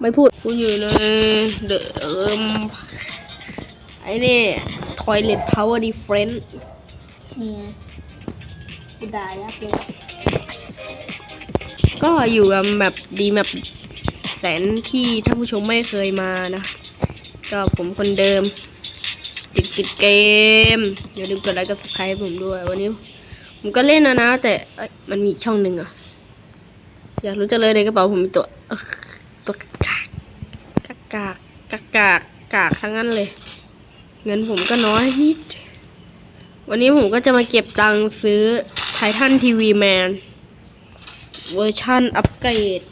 ไม่พูดกูอยู่ในเดอะเอิมไอ้นี่ toilet power difference นี่ไงกูด่ายับเลยก็อยู่กับแบบดีแบบแสนที่ท่านผู้ชมไม่เคยมานะ ก็ผมคนเดิม ติดติดเกม อย่าลืมกดไลค์กด subscribe ผมด้วย วันนี้ผมก็เล่นนะนะ แต่เอ้ยมันมีอีกช่องหนึ่งอะอยากรู้จังเลยในกระเป๋าผมมีตัวเอ้อ ตัวกากกากกากกากกากกากทั้งนั้นเลย เงินผมก็น้อยนิด วันนี้ผมก็จะมาเก็บตังค์ซื้อไททันทีวีแมนเวอร์ชันอัปเกรด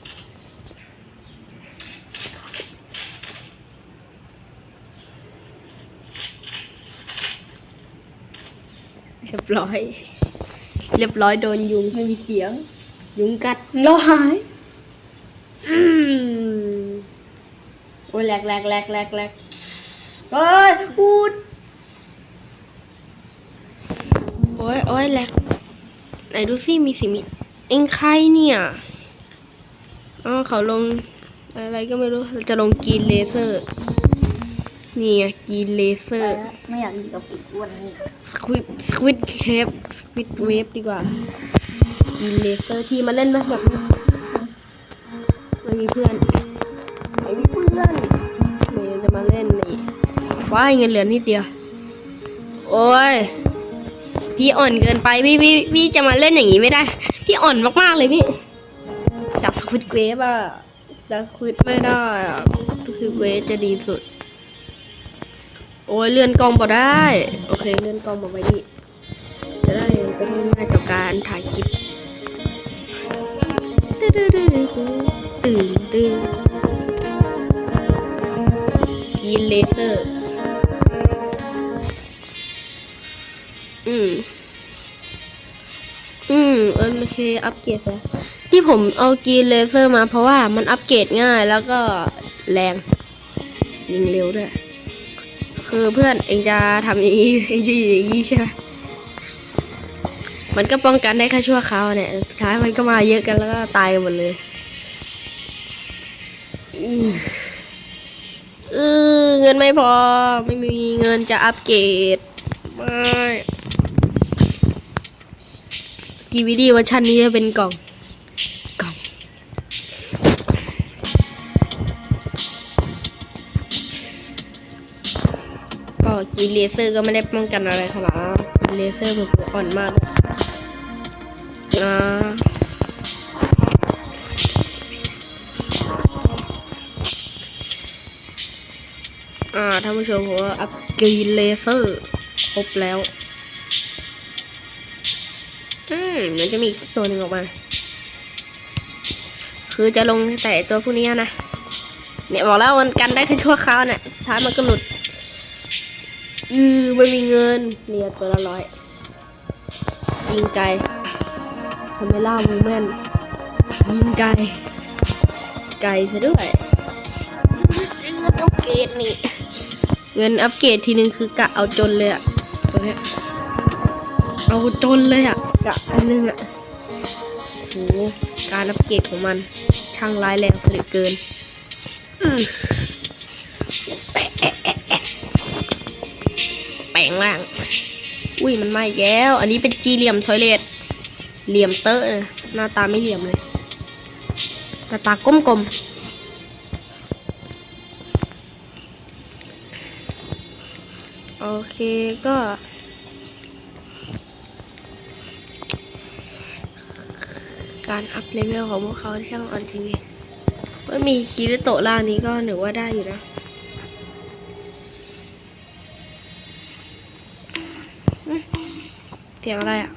เรียบร้อย เรียบร้อยโดนยุงไม่มีเสียง ยุงกัดเราหาย อืม อ้ยแหลกแหลกแหลกแหลกแหลกเอ้ยพูดโอ้ยโอ้ยแหลกไหนดูสิมีสิมีเอ็งใครเนี่ยอ๋อเขาลงอะไรก็ไม่รู้จะลงกรีนเลเซอร์นี่ไงกรีนเลเซอไปร์แล้วไม่อยากอยู่กับปีกอ้วนนี่สควิดสควิดเคปสควิดเวฟดีกว่ากินเลเซอร์ที่มาเล่นไหมแบบนี้ไม่มีเพื่อน ว้าเงินเหลือนิดเดียว โอ้ย พี่อ่อนเกินไปพี่พี่พี่จะมาเล่นอย่างนี้ไม่ได้ พี่อ่อนมากๆเลยพี่จับสควิดเวฟอะจับสควิดไม่ได้อะควิดเวจะดีสุด โอ้ยเลื่อนกล้องบ่ได้ โอเคเลื่อนกล้องมาไว้นี่จะได้จะได้ง่ายต่อการถ่ายคลิปตื่นตื่นตื่นตื่นกินเลเซอร์ เคอัปเกรดแล้วที่ผมเอากีนเลเซอร์มาเพราะว่ามันอัปเกรดง่ายแล้วก็แรง ยิงเร็วด้วย คือเพื่อนเองจะทำอย่างนี้เองจะอยู่อย่างนี้ใช่ไหมมันก็ป้องกันได้แค่ชั่วคราวเนี่ยสุดท้ายมันก็มาเยอะกันแล้วก็ตายกันหมดเลยเออเงินไม่พอไม่มีเงินจะอัปเกรดไม่ กีวีดีเวอร์ชันนี้จะเป็นกล่องกล่องก็กินเลเซอร์ก็ไม่ได้ป้องกันอะไรขนาดนั้นกินเลเซอร์แบบอ่อนมากนะอ่าท่านผู้ชมผมว่าอัพกรีนเลเซอร์ครบแล้ว อืมมันจะมีอีกตัวหนึ่งออกมา คือจะลงแต่ตัวพวกนี้นะ เนี่ยบอกแล้วมันกันได้แค่ชั่วคราวเนี่ยสุดท้ายมันก็หลุด อือไม่มีเงินเรียตัวละร้อย ยิงไกลคาเมล่ามูแมนยิงไกล ไกลซะด้วยเงินอัปเกรดนี่ เงินอัปเกรดทีนึงคือกะเอาจนเลยอะตัวเนี้ยเอาจนเลยอะ กะอันนึงอะโหการอัปเกรดของมัน ช่างร้ายแรงเสียเหลือเกินแปลงร่าง อุ้ยมันไหม้แล้ว อันนี้เป็นจีเหลี่ยมทอยเลทเหลี่ยมเตอะนะหน้าตาไม่เหลี่ยมเลยหน้าตากลมๆโอเคก็ การอัพเลเวลของพวกเขาที่ช่างออนทีวีว่ามีคีริโตะล่างนี้ก็หนูว่าได้อยู่นะเสียงอะไรอะ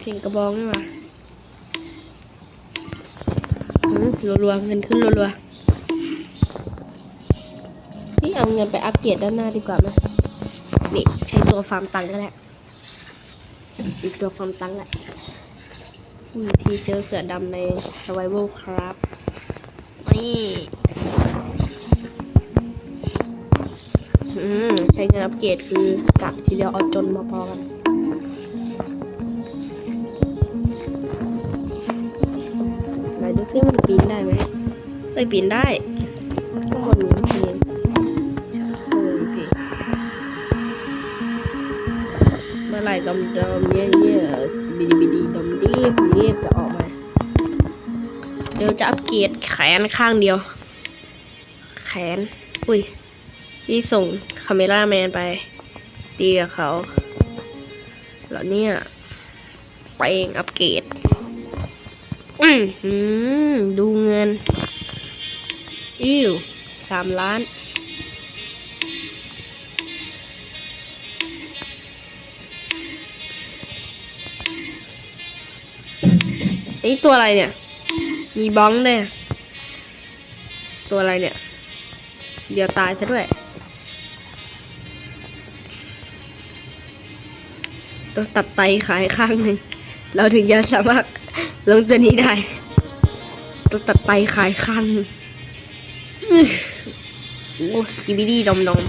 เสียงกระบองนี่หว่าอืมรัวๆเงินขึ้นรัวๆนี่เอาเงินไปอัปเกรดด้านหน้าดีกว่าไหมนี่ใช้ตัวฟาร์มตังก็แหละอีกตัวฟาร์มตังแหละ วิธีเจอเสือดำใน survival ครับนี่อใช้เงินอัปเกรดคือกะทีเดียวเอาจนมาพอกันไหนดูซิมันปีนได้ไหมไปปีนได้ ไหร่ดอมดอมเยี่ยเยี่ยบิดีบิดีดอมดีบดีบจะออกมาเดี๋ยวจะอัปเกรดแขนข้างเดียว แขน อุ้ยที่ส่งคาเมล่าแมนไปตีกับเขาแล้วเนี่ยไปเองอัปเกรดอืมดูเงิน อิ้วสามล้าน ไอ้ตัวอะไรเนี่ย มีบ้องด้วยตัวอะไรเนี่ย เดี๋ยวตายซะด้วย ต้องตัดไตขายข้างหนึ่งเราถึงจะสามารถลงตัวนี้ได้ต้องตัดไตขายข้างอื้อโอ้สกิบิดี้ดอมดอม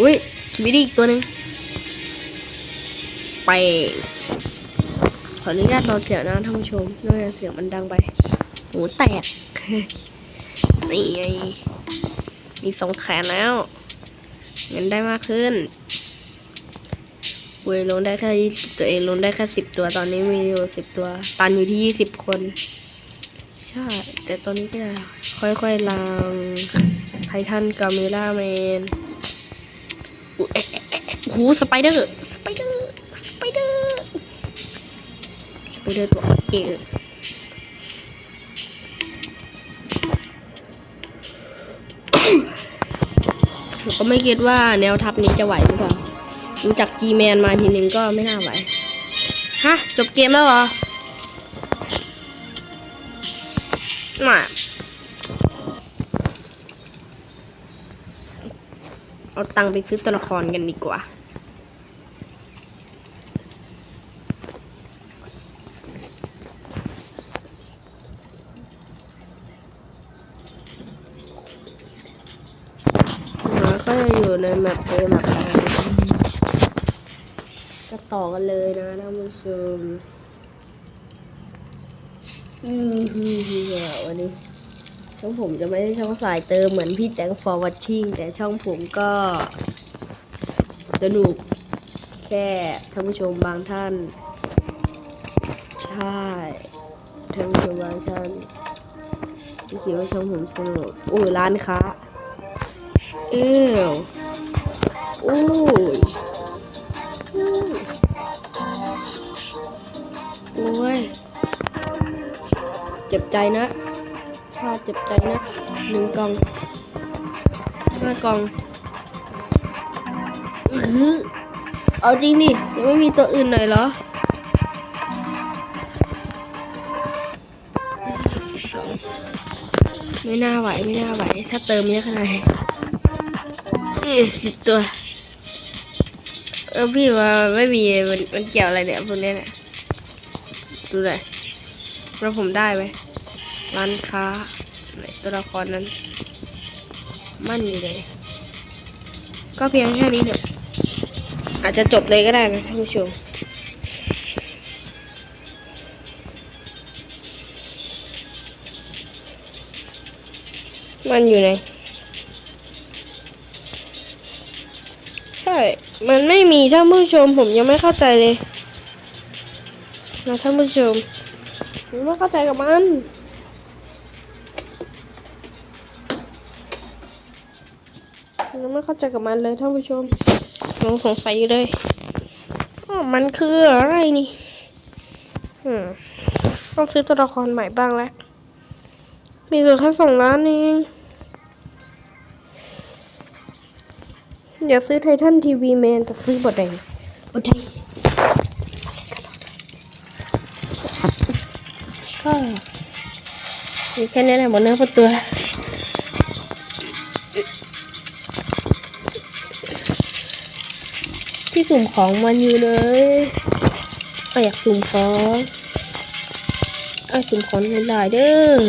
อุ้ยสกิบิดี้อีกตัวหนึ่งไป ขออนุญาตเบาเสียงนะท่านผู้ชมเนื่องจากเสียงมันดังไปหูแตก นี่ไงมีสองแขนแล้วเงินได้มากขึ้นเวยลงได้แค่20ตัวเองลงได้แค่สิบตัวตอนนี้มีอยู่สิบตัว ตันอยู่ที่ยี่สิบคน ใช่ แต่ตอนนี้ก็ค่อยๆลางไททันกาเมล่าแมนโอ้โหสไปเดอร์ สไปเดอร์ สไปเดอร์ ไปดอร์ตัวเองผมก็ไม่คิดว่าแนวทัพนี้จะไหวหรือเปล่าดูจาก G-Man มาทีนึงก็ไม่น่าไหว ฮะ จบเกมแล้วเหรอ มาเอาตังค์ไปซื้อตัวละครกันดีกว่า แล้วก็จะ อยู่ในแมปเอแมปอะไรก็ต่อกันเลยนะท่านผู้ชมอือฮือวันนี้ช่องผมจะไม่ใช่ช่องสายเติมเหมือนพี่แตง for watching แต่ช่องผมก็ สนุกแค่ท่านผู้ชมบางท่าน ใช่ท่านผู้ชมบางท่านจะคิดว่าช่องผมสนุกโอ้ยร้านค้า เอว อ้ยโอ้ย เจ็บใจนะข้าเจ็บใจนะหนึ่งกล่องห้ากล่องอือหือเอาจริงดิยังไม่มีตัวอื่นหน่อยเหรอไม่น่าไหว ไม่น่าไหว ถ้าเติมเยอะขนาดนี้สิบตัว เออพี่ว่าไม่มีมันมันเกี่ยวอะไรเนี่ยพวกนี้เนี่ยดูเลยแล้วผมได้ไหมร้านค้าตัวละครนั้น มั่นอยู่เลย ก็เพียงแค่นี้เถอะอาจจะจบเลยก็ได้นะท่านผู้ชมมันอยู่ไหน ใช่ มันไม่มีท่านผู้ชมผมยังไม่เข้าใจเลยนะท่านผู้ชมผมไม่เข้าใจกับมันผมยังไม่เข้าใจกับมันเลยท่านผู้ชมลองสงสัยอยู่เลยอ้าวมันคืออะไรนี่ต้องซื้อตัวละครใหม่บ้างแล้ว มีเหลือแค่สองล้านเอง อยากซื้อไททันทีวีแมนแต่ซื้อบดได้บดได้ก็มีแค่นี้แหละหมดเนื้อหมดตัวที่สุ่มของมันอยู่เลยก็อยากสุ่มของไอ้สุ่มของไม่ได้เด้อ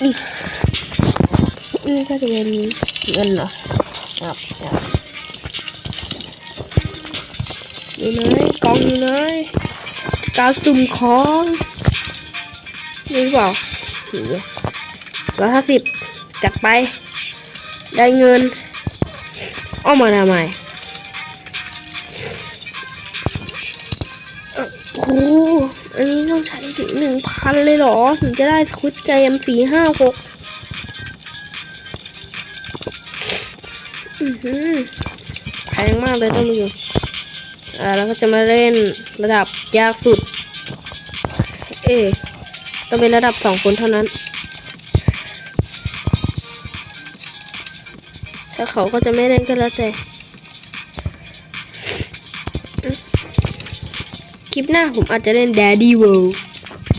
อืมนี่ก็จะเป็นเงินเหรอ ครับครับอยู่ไหนกองอยู่ไหนการสุ่มของนี่หรือเปล่านี่ร้อยห้าสิบจัดไป ได้เงินเอามาทำไมเออโอ้โหอันนี้ต้องใช้ถึงหนึ่งพันเลยเหรอ ถึงจะได้สควิตเกมสี่ห้าหก แพงมากเลยต้องดูอ่าแล้วก็จะมาเล่นระดับยากสุด เอ๊ะต้องเป็นระดับสองคนเท่านั้น ถ้าเขาก็จะไม่เล่นก็แล้วแต่ คลิปหน้าผมอาจจะเล่น Daddy World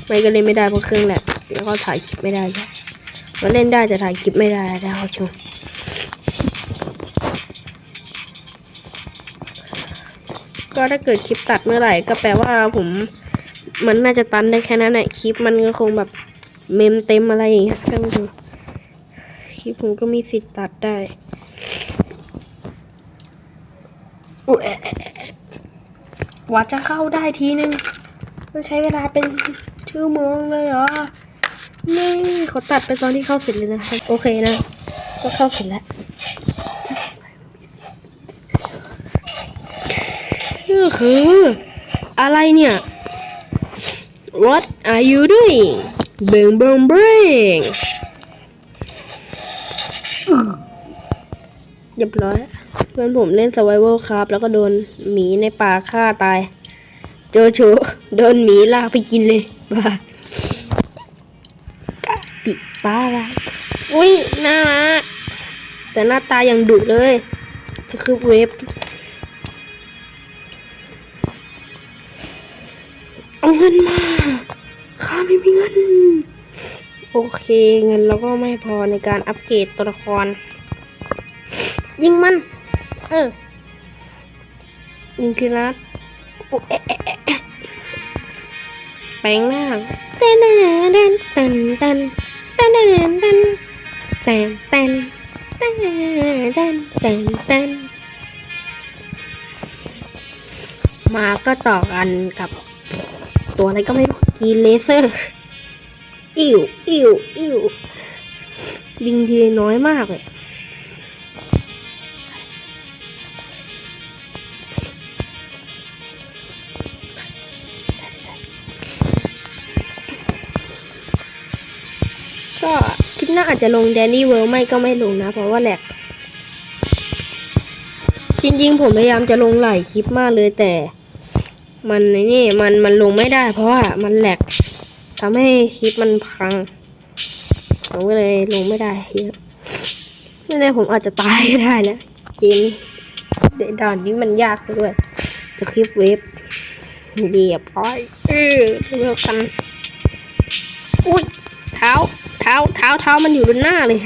ไม่ก็เล่นไม่ได้เพราะเครื่องแหลกแล้วก็ถ่ายคลิปไม่ได้ใช่มันเล่นได้แต่ถ่ายคลิปไม่ได้นะครับชม ก็ถ้าเกิดคลิปตัดเมื่อไหร่ ก็แปลว่าผมมันน่าจะตันได้แค่นั้นแหละคลิปมันก็คงแบบเมมเต็มอะไรอย่างเงี้ยก็ไม่รู้คลิปผมก็มีสิทธิ์ตัดได้อุ๊ยแอะแอะแอะแอะกว่าจะเข้าได้ทีนึงต้องใช้เวลาเป็นชั่วโมงเลยเหรอนี่เขาตัดไปตอนที่เข้าเสร็จเลยนะครับโอเคนะ ก็เข้าเสร็จแล้ว ก็คือ อะไรเนี่ย What are you doing Bang bang bang เรียบร้อยเพื่อนผมเล่น survival ครับ แล้วก็โดนหมีในป่าฆ่าตาย โจโฉโดนหมีลากไปกินเลยบ้ากะปิปลาละอุ้ยน่ารักแต่หน้าตายังดุเลย จะคือเวฟ เอาเงินมาข้าไม่มีเงิน โอเคเงินเราก็ไม่พอในการอัปเกรดตัวละคร ยิงมัน เออยิงทีละนัดแปลงร่างเต้นเต้นเต้นเต้นเต้นเต้นเต้นเต้นเต้นเต้นเต้นเต้นเต้นมาก็ต่อกันกับ ตัวอะไรก็ไม่รู้กีเลเซอร์ อิวอิวอิวบิงทีน้อยมากเลยก็คลิปหน้าอาจจะลงแดนนี่เวิร์ไม่ก็ไม่ลงนะ เพราะว่าแหลกจริงๆ ผมพยายามจะลงหลายคลิปมากเลยแต่ มันนี่มันมันลงไม่ได้ เพราะว่ามันแหลกทำให้คลิปมันพังผมก็เลยลงไม่ได้เยอะไม่ได้ผมอาจจะตายก็ได้นะเกมเดี๋ยวด่านนี้มันยากด้วย จะคลิปเวฟเรียบร้อยเออเลือกกันอุ้ยเท้า เท้าเท้าเท้ามันอยู่บนหน้าเลย